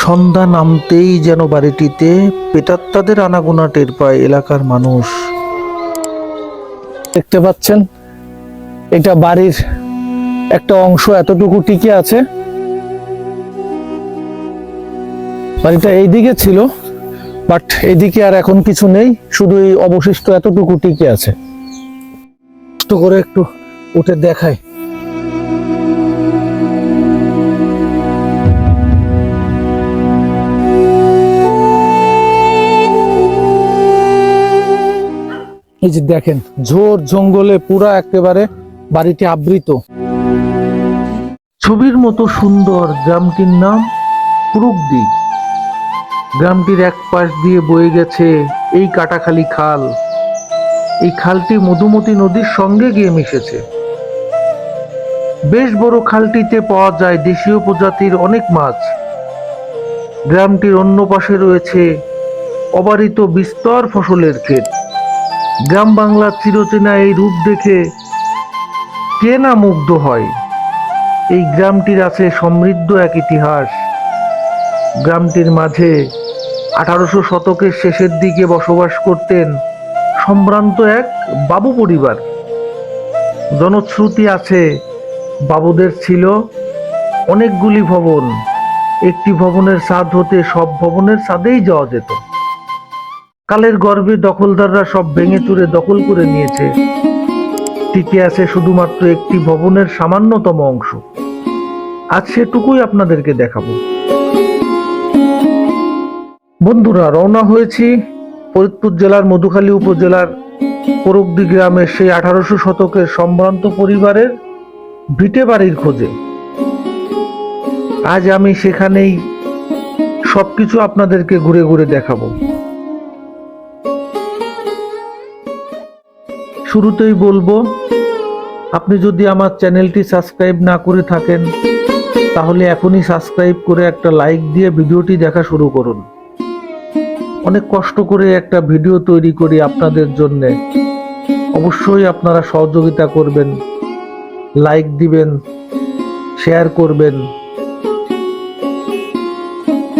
সন্ধ্যা নামতেই যেন বাড়িটিতে পেটাত্তাদের আনাগোনা টের পায় এলাকার মানুষ। দেখতে পাচ্ছেন, এটা বাড়ির একটা অংশ এতটুকু টিকে আছে। বাড়িটা এইদিকে ছিল, বাট এইদিকে আর এখন কিছু নেই, শুধু এই অবশিষ্ট এতটুকু টিকে আছে। কষ্ট করে একটু উঠে দেখাই। এই যে দেখেন, ঝোর জঙ্গলে পুরা একেবারে বাড়িটি আবৃত। ছবির মতো সুন্দর গ্রামটির নাম পুরুকদি গ্রামটির এক পাশ দিয়ে বয়ে গেছে এই কাটাখালি খাল। এই খালটি মধুমতি নদীর সঙ্গে গিয়ে মিশেছে। বেশ বড় খালটিতে পাওয়া যায় দেশীয় প্রজাতির অনেক মাছ। গ্রামটির অন্য পাশে রয়েছে অবারিত বিস্তর ফসলের ক্ষেত। গ্রাম বাংলার চিরচেনা এই রূপ দেখে কে না মুগ্ধ হয়? এই গ্রামটির আছে সমৃদ্ধ এক ইতিহাস। গ্রামটির মাঝে আঠারোশো শতকের শেষের দিকে বসবাস করতেন সম্ভ্রান্ত এক বাবু পরিবার। জনশ্রুতি আছে, বাবুদের ছিল অনেকগুলি ভবন। একটি ভবনের ছাদ হতে সব ভবনের ছাদেই যাওয়া যেত। কালের গর্ভে দখলদাররা সব ভেঙে চুরে দখল করে নিয়েছে। টিকে আছে শুধুমাত্র একটি ভবনের সামান্যতম অংশ। আজ সেটুকুই আপনাদেরকে দেখাবো। বন্ধুরা, রওনা হয়েছি ফরিদপুর জেলার মধুখালী উপজেলার পরবদি গ্রামের সেই আঠারোশো শতকের সম্ভ্রান্ত পরিবারের ভিটে বাড়ির খোঁজে। আজ আমি সেখানেই সবকিছু আপনাদেরকে ঘুরে ঘুরে দেখাবো। শুরুতেই বলব, আপনি যদি আমার চ্যানেলটি সাবস্ক্রাইব না করে থাকেন, তাহলে এখনই সাবস্ক্রাইব করে একটা লাইক দিয়ে ভিডিওটি দেখা শুরু করুন। অনেক কষ্ট করে একটা ভিডিও তৈরি করি আপনাদের জন্য। অবশ্যই আপনারা সহযোগিতা করবেন, লাইক দিবেন, শেয়ার করবেন।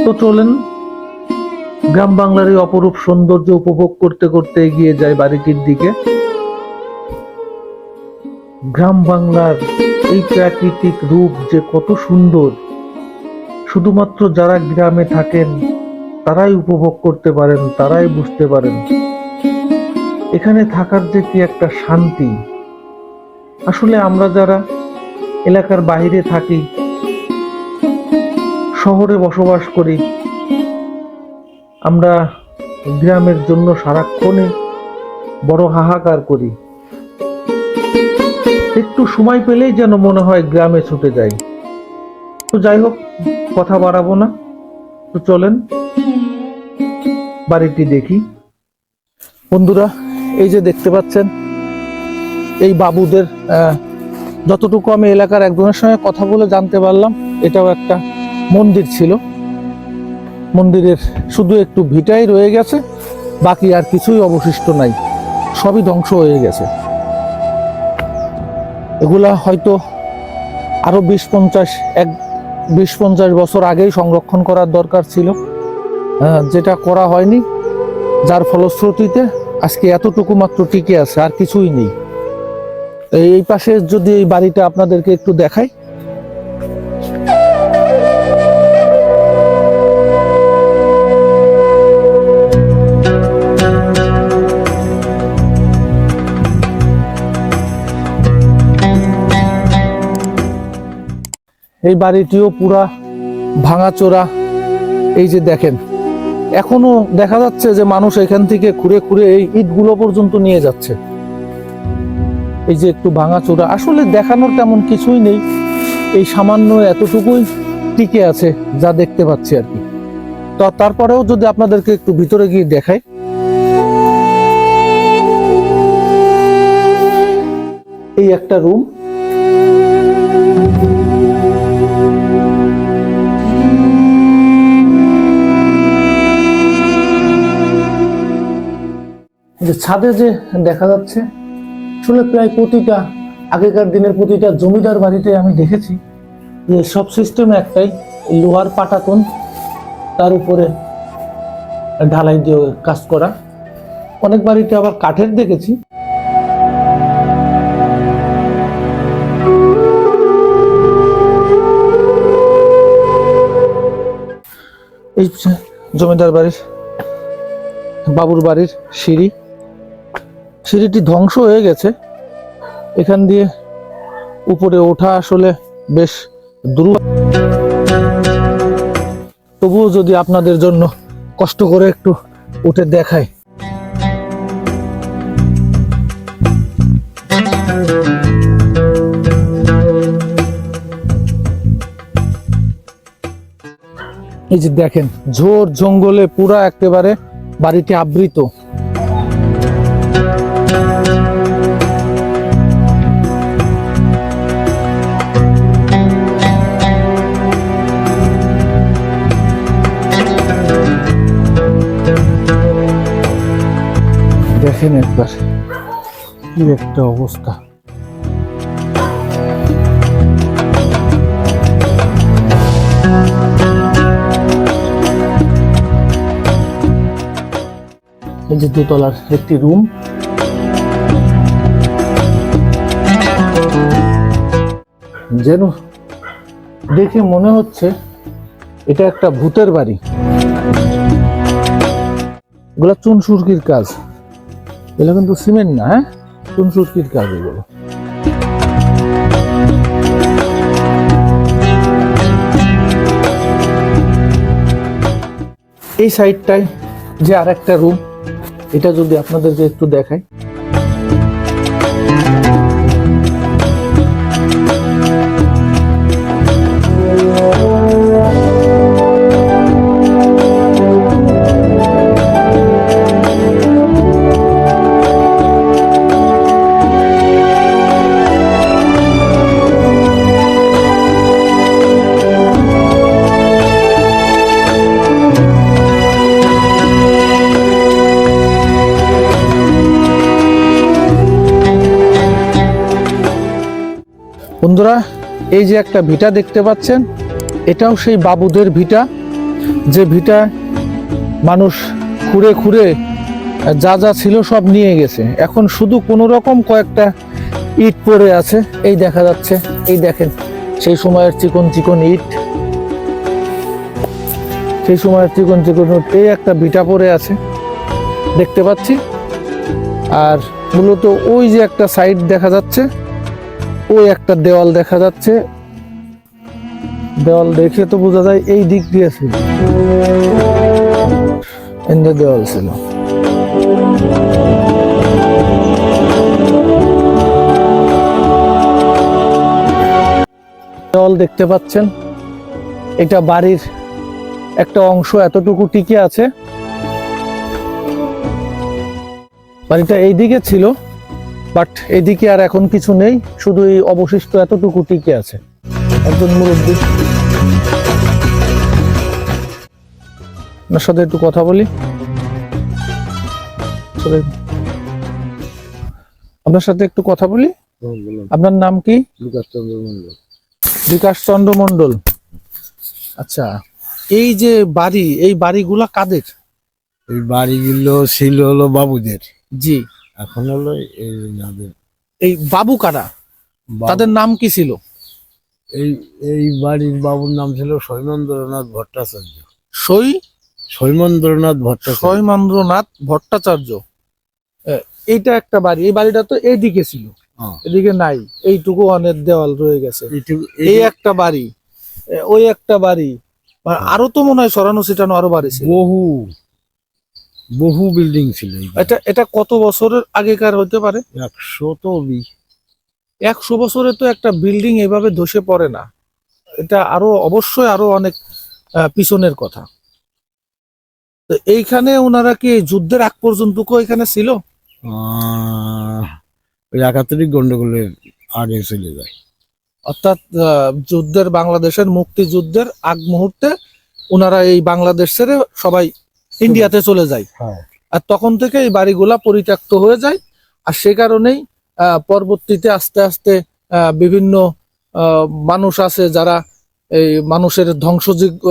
তো চলেন, গ্রাম বাংলার এই অপরূপ সৌন্দর্য উপভোগ করতে করতে এগিয়ে যায় বাড়িটির দিকে। গ্রাম বাংলার এই প্রাকৃতিক রূপ যে কত সুন্দর। শুধুমাত্র যারা গ্রামে থাকেন, তারাই উপভোগ করতে পারেন, তারাই বুঝতে পারেন। এখানে থাকার যে কি একটা শান্তি। আসলে আমরা যারা এলাকার বাইরে থাকি, শহরে বসবাস করি, আমরা গ্রামের জন্য সারাক্ষণে বড় হাহাকার করি। একটু সময় পেলেই যেন মনে হয় গ্রামে ছুটে যাই। তো যাই হোক, কথা বাড়াবো না। তো চলেন, বাড়িটি দেখি। বন্ধুরা, এই যে দেখতে পাচ্ছেন, এই বাবুদের যতটুকু আমি এলাকার একজনের সঙ্গে কথা বলে জানতে পারলাম, এটাও একটা মন্দির ছিল। মন্দিরের শুধু একটু ভিটাই রয়ে গেছে, বাকি আর কিছুই অবশিষ্ট নাই। সবই ধ্বংস হয়ে গেছে। এগুলা হয়তো আরও বিশ পঞ্চাশ, এক বিশ পঞ্চাশ বছর আগেই সংরক্ষণ করার দরকার ছিল। যেটা করা হয়নি, যার ফলশ্রুতিতে আজকে এতটুকু মাত্র টিকে আছে, আর কিছুই নেই। এই- পাশে যদি এই বাড়িটা আপনাদেরকে একটু দেখাই। এই বাড়িটিও পুরা ভাঙাচোরা। এই যে দেখেন, এখনও দেখা যাচ্ছে যে মানুষ এখান থেকে খুঁড়ে খুঁড়ে এই ইটগুলো পর্যন্ত নিয়ে যাচ্ছে। এই যে একটু ভাঙাচোরা, আসলে দেখানোর তেমন কিছুই নেই। এই সামান্য এতটুকুই টিকে আছে, যা দেখতে পাচ্ছি আর কি। তো তারপরেও যদি আপনাদেরকে একটু ভিতরে গিয়ে দেখাই। এই একটা রুম। যে ছাদে যে দেখা যাচ্ছে আসলে প্রায় প্রতিটা, আগেকার দিনের প্রতিটা জমিদার বাড়িতে আমি দেখেছি যে সব সিস্টেম একটাই, লোহার পাটাতন, তার উপরে ঢালাই দিয়ে কাজ করা। অনেক বাড়িতে আবার কাঠের দেখেছি। এই জমিদার বাড়ির, বাবুর বাড়ির সিঁড়ি সিঁড়িটি ধ্বংস হয়ে গেছে। এখান দিয়ে উপরে ওঠা আসলে বেশ দ্রুত তবুও যদি আপনাদের জন্য কষ্ট করে একটু উঠে দেখায় এই যে দেখেন, ঝোর জঙ্গলে পুরা একেবারে বাড়িটি আবৃত। কি একটা অবস্থা। এই যে দোতলার একটি রুম যেন দেখে মনে হচ্ছে এটা একটা ভূতের বাড়ি। এগুলা চুন সুরকির কাজ। এগুলো কিন্তু সিমেন্ট না হ্যাঁ? চুন সুরকির কাজ এগুলো? এই সাইডটাই যে আর একটা রুম এটা যদি আপনাদেরকে একটু দেখাই। বন্ধুরা, এই যে একটা ভিটা দেখতে পাচ্ছেন, এটাও সেই বাবুদের ভিটা। যে ভিটা মানুষ খুঁড়ে খুঁড়ে যা যা ছিল সব নিয়ে গেছে। এখন শুধু কোনো রকম কয়েকটা ইট পড়ে আছে। এই দেখা যাচ্ছে, এই দেখেন, সেই সময়ের চিকন চিকন ইট। সেই সময়ের চিকন চিকন ইট, এই একটা ভিটা পড়ে আছে, দেখতে পাচ্ছি। আর মূলত ওই যে একটা সাইড দেখা যাচ্ছে ওই একটা দেওয়াল দেখা যাচ্ছে। দেওয়াল দেখে তো বোঝা যায় এই দিক দিয়ে ছিল। দেওয়াল ছিল। দেওয়াল দেখতে পাচ্ছেন। এটা বাড়ির একটা অংশ এতটুকু টিকে আছে। বাড়িটা এই দিকে ছিল। বাট এদিকে আর এখন কিছু নেই শুধু এই অবশিষ্ট এতটুকু টিকে আছে। একজন মুরব্বী। আপনার সাথে একটু কথা বলি? আপনার সাথে একটু কথা বলি? আপনার নাম কি? বিকাশ চন্দ্র মন্ডল আচ্ছা এই যে বাড়ি এই বাড়িগুলা কাদের? এই বাড়িগুলো ছিল হলো বাবুদের। জি। এখন হলো এই যাদের এই বাবু কারা? তাদের নাম কি ছিল? এই এই বাড়ির বাবুর নাম ছিল সৈমন্দ্রনাথ ভট্টাচার্য। সই? সৈমন্দ্রনাথ ভট্টাচার্য। সয়মান্দ্রনাথ ভট্টাচার্য। এইটা একটা বাড়ি। এই বাড়িটা তো এইদিকে ছিল। হ্যাঁ। এদিকে নাই। এইটুকু অনেক দেওয়াল রয়ে গেছে। এই একটা বাড়ি। ওই একটা বাড়ি। মানে আরও তো মনে হয় সরানো ছিটানো আরও বাড়ি ছিল। বহু। বহু বিল্ডিং ছিল এটা এটা কত বছরের আগেকার হতে পারে? একশো তো একশো বছরে তো একটা বিল্ডিং এভাবে ধসে পড়ে না। এটা আরও অবশ্যই আরও অনেক পিছনের কথা। তো এইখানে ওনারা কি যুদ্ধের আগ পর্যন্ত এখানে ছিল? ওই একাত্তরিক গন্ডগোলের আগে চলে যায়। অর্থাৎ যুদ্ধের বাংলাদেশের মুক্তিযুদ্ধের আগ মুহূর্তে ওনারা এই বাংলাদেশ ছেড়ে সবাই ইন্ডিয়াতে চলে যায়। হ্যাঁ। আর তখন থেকে এই বাড়িগুলা পরিত্যক্ত হয়ে যায়। আর সে কারণেই পরবর্তীতে আস্তে আস্তে বিভিন্ন মানুষ আছে যারা এই মানুষের ধ্বংসযজ্ঞ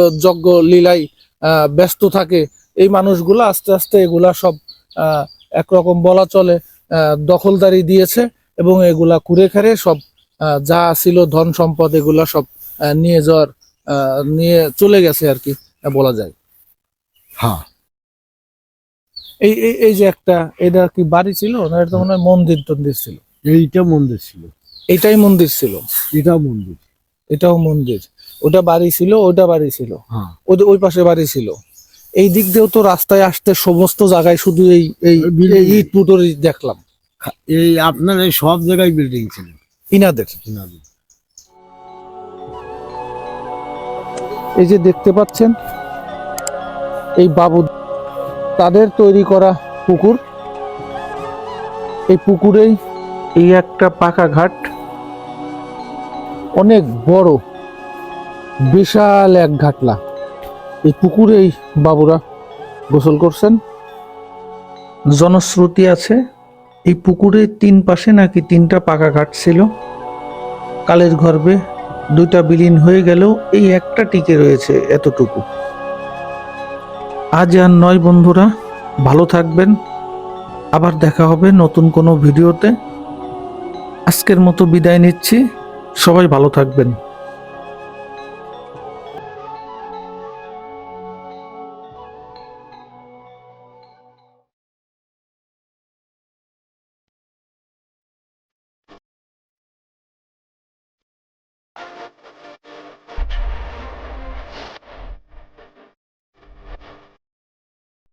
আহ, ব্যস্ত থাকে। এই মানুষগুলা আস্তে আস্তে এগুলা সব আহ, একরকম বলা চলে আহ, দখলদারি দিয়েছে এবং এগুলা কুড়ে খেরে সব যা ছিল ধন সম্পদ এগুলা সব নিয়ে যাওয়ার আহ, নিয়ে চলে গেছে আর কি বলা যায়। হ্যাঁ। এই এই এই যে একটা এটা কি বাড়ি ছিল? না এটা মনে হয় মন্দির টন্দির ছিল? এইটা মন্দির ছিল। এটাই মন্দির ছিল? এটা মন্দির। এটাও মন্দির। ওটা বাড়ি ছিল ওটা বাড়ি ছিল? হ্যাঁ। ওদের ওই পাশে বাড়ি ছিল? এই দিক দিয়েও তো রাস্তায় আসতে সমস্ত জায়গায় শুধু এই এই ইট পুটোরই দেখলাম। এই আপনার এই সব জায়গায় বিল্ডিং ছিল। ইনাদের। ইনাদের। এই যে দেখতে পাচ্ছেন এই বাবু তাদের তৈরি করা পুকুর। এই পুকুরেই এই একটা পাকা ঘাট। অনেক বড়, বিশাল এক ঘাটলা। এই পুকুরেই বাবুরা গোসল করছেন। জনশ্রুতি আছে, এই পুকুরের তিন পাশে নাকি তিনটা পাকা ঘাট ছিল। কালের গর্ভে দুইটা বিলীন হয়ে গেলেও এই একটা টিকে রয়েছে এতটুকু। আজ আর নয় বন্ধুরা, ভালো থাকবেন। আবার দেখা হবে নতুন কোনো ভিডিওতে। আজকের মতো বিদায় নিচ্ছি। সবাই ভালো থাকবেন।